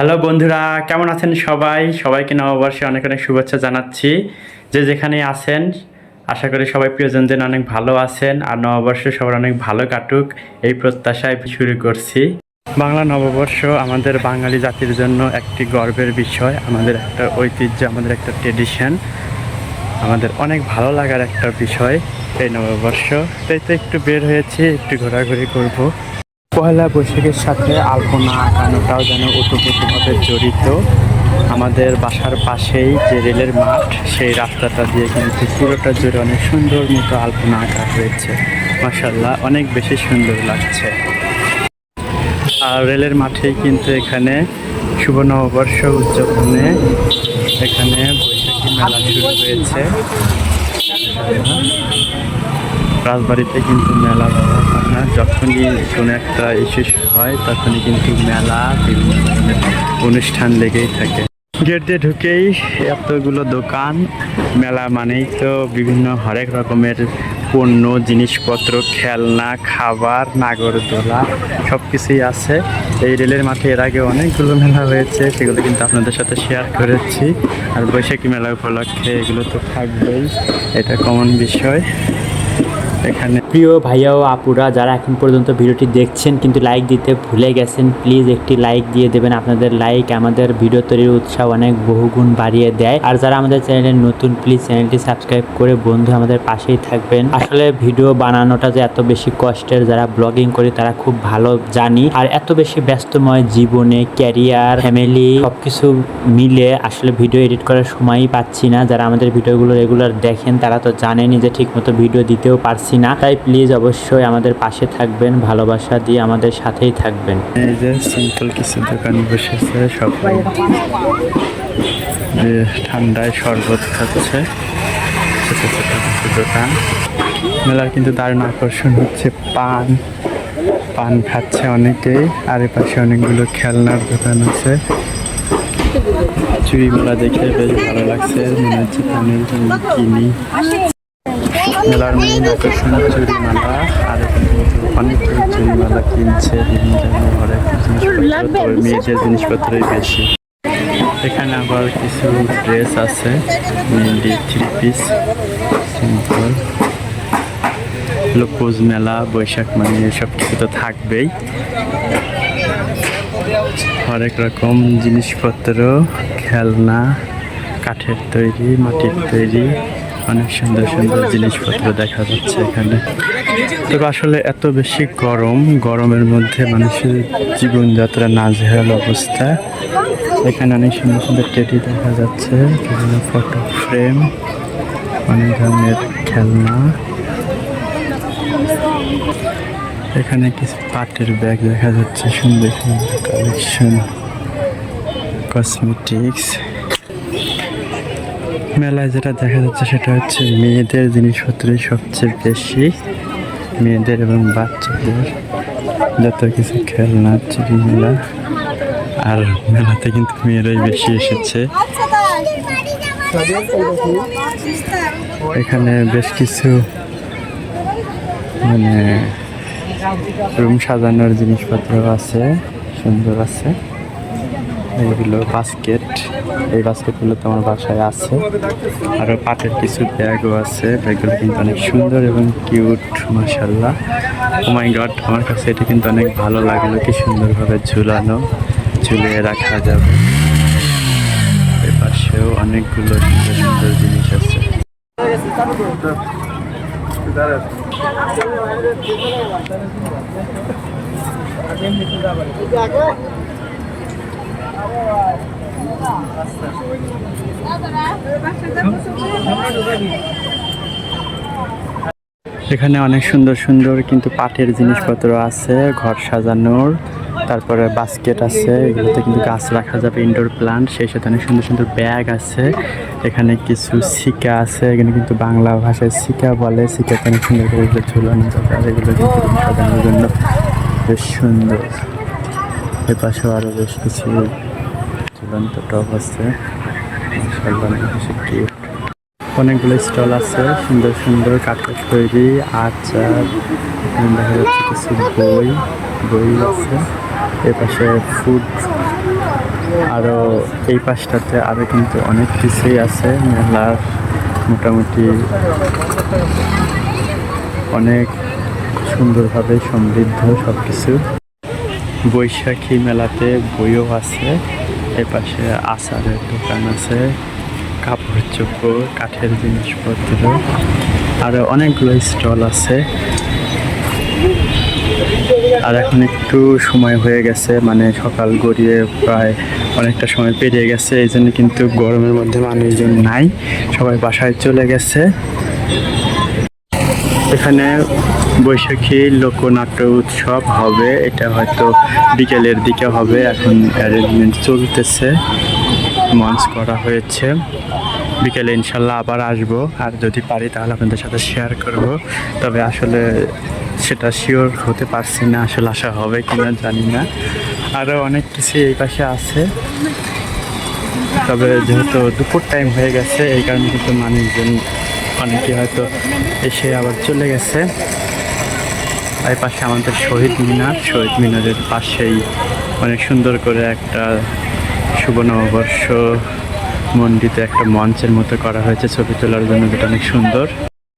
Hello বন্ধুরা, কেমন আছেন সবাই? সবাইকে নববর্ষে অনেক অনেক শুভেচ্ছা জানাচ্ছি। যে যেখানে আছেন, আশা করি সবাই প্রিয়জনদের অনেক ভালো আছেন, আর নববর্ষ সবার অনেক ভালো কাটুক, এই প্রত্যাশায় শুরু করছি। বাংলা নববর্ষ আমাদের বাঙালি জাতির জন্য একটি গর্বের বিষয়, আমাদের একটা ঐতিহ্য, আমাদের একটা ট্রেডিশন আমাদের অনেক ভালো লাগার একটা বিষয় এই নববর্ষ। তাই তো একটু বের হয়েছি, একটু ঘোরাঘুরি করব। পয়লা বৈশাখের সাথে আলপনা আঁকানোটাও যেন ওতপ্রোতভাবে জড়িত। আমাদের বাসার পাশেই যে রেলের মাঠ, সেই রাস্তাটা দিয়ে কিন্তু পুরোটা জুড়ে অনেক সুন্দর মতো আলপনা আঁকা হয়েছে। মাসাল্লাহ অনেক বেশি সুন্দর লাগছে। আর রেলের মাঠেই কিন্তু এখানে শুভ নববর্ষ উদযাপনে এখানে বৈশাখী মেলা শুরু হয়েছে। রাজবাড়িতে কিন্তু মেলা না যখনই কোনো একটা ইস্যু হয়, তখনই কিন্তু মেলা বিভিন্ন ধরনের অনুষ্ঠান লেগেই থাকে। গেট দিয়ে ঢুকেই এতগুলো দোকান, মেলা মানেই তো বিভিন্ন হরেক রকমের পণ্য, জিনিসপত্র, খেলনা, খাবার, নাগরদোলা সব কিছুই আছে। এই রেলের মাঠে এর আগে অনেকগুলো মেলা হয়েছে, সেগুলো কিন্তু আপনাদের সাথে শেয়ার করেছি। আর বৈশাখী মেলা উপলক্ষে এগুলো তো থাকবেই, এটা কমন বিষয়। এখানে প্রিয় ভাইয়া ও আপুরা, যারা এখন পর্যন্ত ভিডিওটি দেখছেন কিন্তু লাইক দিতে ভুলে গেছেন প্লিজ একটি লাইক দিয়ে দেবেন। আপনাদের লাইক আমাদের ভিডিও তৈরির উৎসাহ অনেক বহুগুণ বাড়িয়ে দেয়। আর যারা আমাদের চ্যানেলে নতুন প্লিজ চ্যানেলটি সাবস্ক্রাইব করে বন্ধু আমাদের পাশেই থাকবেন। আসলে ভিডিও বানানোটা যে এত বেশি কষ্টের, যারা ব্লগিং করে তারা খুব ভালো জানি। আর এত বেশি ব্যস্তময় জীবনে ক্যারিয়ার ফ্যামিলি সবকিছু মিলে আসলে ভিডিও এডিট করার সময়ই পাচ্ছি না। যারা আমাদের ভিডিওগুলো রেগুলার দেখেন, তারা তো জানেনি যে ঠিকমতো ভিডিও দিতেও পারছি না। তাই প্লিজ অবশ্যই আমাদের পাশে থাকবেন, ভালোবাসা দিয়ে আমাদের সাথেই থাকবেন। যে সিম্পল কিছু বসেছে সবাই ঠান্ডায় শরবত খাচ্ছে। দোকান। মেলার কিন্তু দারুণ আকর্ষণ হচ্ছে পান। পান খাচ্ছে অনেকেই। আর পাশে অনেকগুলো খেলনার দোকান আছে। চুড়ি মেলা দেখে বেশ ভালো লাগছে। মনে হচ্ছে কিনি। মেলার মেইন আকর্ষণ চুরিমালা আর এখানে কিন্তু অনেক চুরিমালা কিনছে বিভিন্ন ধরনের জিনিসপত্র মেয়েদের জিনিসপত্রই বেশি। এখানে আবার কিছু ড্রেস আছে মেনলি থ্রি পিস সিম্পল লোকোজ মেলা বৈশাখ মানে এসব কিছু তো থাকবেই। হরেক রকম জিনিসপত্র খেলনা কাঠের তৈরি মাটির তৈরি। অনেক সুন্দর সুন্দর জিনিসপত্র দেখা যাচ্ছে এখানে। তবে আসলে এত বেশি গরম, গরমের মধ্যে মানুষের জীবনযাত্রা নাজেহাল অবস্থা। এখানে অনেক সুন্দর সুন্দর টেডি দেখা যাচ্ছে, বিভিন্ন ফটো ফ্রেম, অনেক ধরনের খেলনা। এখানে কিছু পাটের ব্যাগ দেখা যাচ্ছে, সুন্দর সুন্দর কালেকশন কসমেটিক্স মেলায় যেটা দেখা যাচ্ছে সেটা হচ্ছে মেয়েদের জিনিসপত্রই সবচেয়ে বেশি। মেয়েদের এবং বাচ্চাদের যত কিছু খেলনা মেলা। আর মেলাতে কিন্তু মেয়েরাই বেশি এসেছে। এখানে বেশ কিছু মানে রুম সাজানোর জিনিসপত্র আছে, সুন্দর আছে। এইগুলো বাস্কেট এই বাস্কেটগুলো তো আমার বাসায় আছে। আরও পাটের কিছু ব্যাগও আছে। ব্যাগগুলো কিন্তু অনেক সুন্দর এবং কিউট মাসাল্লাহ মাই গড আমার কাছে এটা কিন্তু অনেক ভালো লাগল। কি সুন্দরভাবে ঝুলানো, ঝুলিয়ে রাখা যাবে। এ পাশেও অনেকগুলো সুন্দর সুন্দর জিনিস আছে। এখানে অনেক সুন্দর সুন্দর কিন্তু পাটের জিনিসপত্র আছে, ঘর সাজানোর, তারপরে বাস্কেট আছে, এগুলোতে কিন্তু গাছ রাখা যাবে ইনডোর প্লান্ট সেই সাথে অনেক সুন্দর সুন্দর ব্যাগ আছে, এখানে কিছু সিকা আছে, এখানে কিন্তু বাংলা ভাষায় সিকা বলে সিকাতে অনেক সুন্দর করে এগুলো ঝুলানো যাবে, আর এগুলো সাজানোর জন্য বেশ সুন্দর। এ পাশেও আরও বেশ কিছু ঝুলন্ত টপ আছে। অনেকগুলো স্টল আছে, সুন্দর সুন্দর কাঠের তৈরি, আচার দেখা যাচ্ছে কিছু বই বই আছে। এ পাশে ফুড আরও এই পাশটাতে আরও কিন্তু অনেক কিছুই আছে, মেলার মোটামুটি অনেক সুন্দরভাবে সমৃদ্ধ সব কিছু বৈশাখী মেলাতে বইও আছে। এই পাশে আচারের দোকান আছে কাপড় চোপড়, কাঠের জিনিসপত্র আরও অনেকগুলো স্টল আছে। আর এখন একটু সময় হয়ে গেছে মানে সকাল গড়িয়ে প্রায় অনেকটা সময় পেরিয়ে গেছে, এই জন্য কিন্তু গরমের মধ্যে মানুষজন নাই, সবাই বাসায় চলে গেছে। এখানে বৈশাখী লোকনাট্য উৎসব হবে। এটা হয়তো বিকেলের দিকে হবে। এখন অ্যারেঞ্জমেন্ট চলতেছে। মঞ্চ করা হয়েছে। বিকেলে ইনশাল্লাহ আবার আসব। আর যদি পারি তাহলে আপনাদের সাথে শেয়ার করব। তবে আসলে সেটা শিওর হতে পারছি না আসলে আসা হবে কিনা জানি না। আরও অনেক কিছু এই পাশে আছে। তবে যেহেতু দুপুর টাইম হয়ে গেছে, এই কারণে কিন্তু মানুষজন অনেকে হয়তো এসে আবার চলে গেছে। এই পাশে আমাদের শহীদ মিনার। শহীদ মিনারের পাশেই অনেক সুন্দর করে একটা শুভ নববর্ষ মন্ডিত একটা মঞ্চের মতো করা হয়েছে ছবি তোলার জন্য, যেটা অনেক সুন্দর।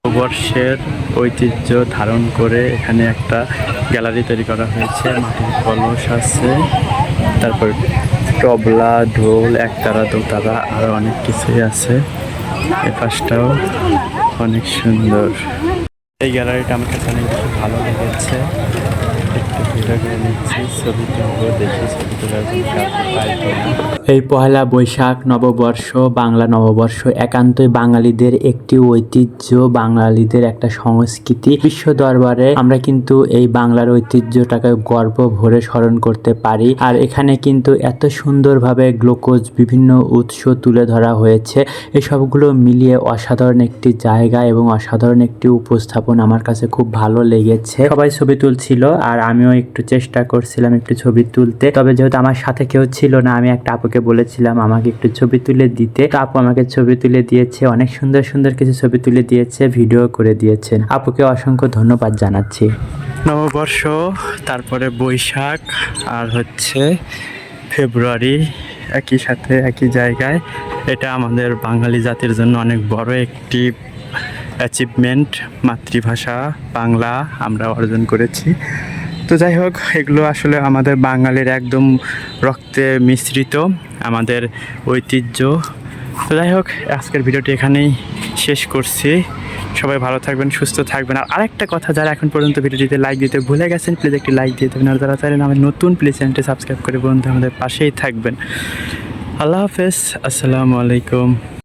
নববর্ষের ঐতিহ্য ধারণ করে এখানে একটা গ্যালারি তৈরি করা হয়েছে। মাটির কলস আছে, তারপর তবলা, ঢোল, একতারা, দোতারা আরও অনেক কিছুই আছে। এই পাশটাও অনেক সুন্দর। এই গ্যালারিটা আমার কাছে অনেক বেশি ভালো লেগেছে একটু ভিডিও করে নিচ্ছি, ছবি তুলবো, দেখি ছবি তোলার। এই পহেলা বৈশাখ নববর্ষ, বাংলা নববর্ষ একান্তই বাঙালিদের একটি ঐতিহ্য, বাঙালিদের একটা সংস্কৃতি। বিশ্ব দরবারে আমরা কিন্তু এই বাংলার ঐতিহ্যটাকে গর্ব ভরে স্মরণ করতে পারি। আর এখানে কিন্তু এত সুন্দরভাবে গ্লুকোজ বিভিন্ন উৎস তুলে ধরা হয়েছে। এই সবগুলো মিলিয়ে অসাধারণ একটি জায়গা এবং অসাধারণ একটি উপস্থাপন আমার কাছে খুব ভালো লেগেছে। সবাই ছবি তুলছিল আর আমিও একটু চেষ্টা করছিলাম একটু ছবি তুলতে। তবে যেহেতু আমার সাথে কেউ ছিল না, আমি একটা আপুকে বলেছিলাম, আমাকে একটু ছবি তুলে দিতে। তো আপু আমাকে ছবি তুলে দিয়েছে, অনেক সুন্দর সুন্দর কিছু ছবি তুলে দিয়েছে, ভিডিও করে দিয়েছেন আপুকে অসংখ্য ধন্যবাদ জানাচ্ছি। নববর্ষ, তারপরে বৈশাখ, আর হচ্ছে ফেব্রুয়ারি, একই সাথে একই জায়গায়। এটা আমাদের বাঙালি জাতির জন্য অনেক বড় একটি অ্যাচিভমেন্ট মাতৃভাষা, বাংলা আমরা অর্জন করেছি। তো যাই হোক, এগুলো আসলে আমাদের বাঙালির একদম রক্তে মিশ্রিত আমাদের ঐতিহ্য। তো যাই হোক, আজকের ভিডিওটি এখানেই শেষ করছি। সবাই ভালো থাকবেন, সুস্থ থাকবেন। আর আরেকটা কথা, যারা এখন পর্যন্ত ভিডিওটিতে লাইক দিতে ভুলে গেছেন প্লিজ একটি লাইক দিয়ে দেবেন। আর যারা চাইলেন আমাদের নতুন প্লিজ চ্যানেলটি সাবস্ক্রাইব করে বন্ধু আমাদের পাশেই থাকবেন। আল্লাহ হাফেজ, আসসালামু আলাইকুম।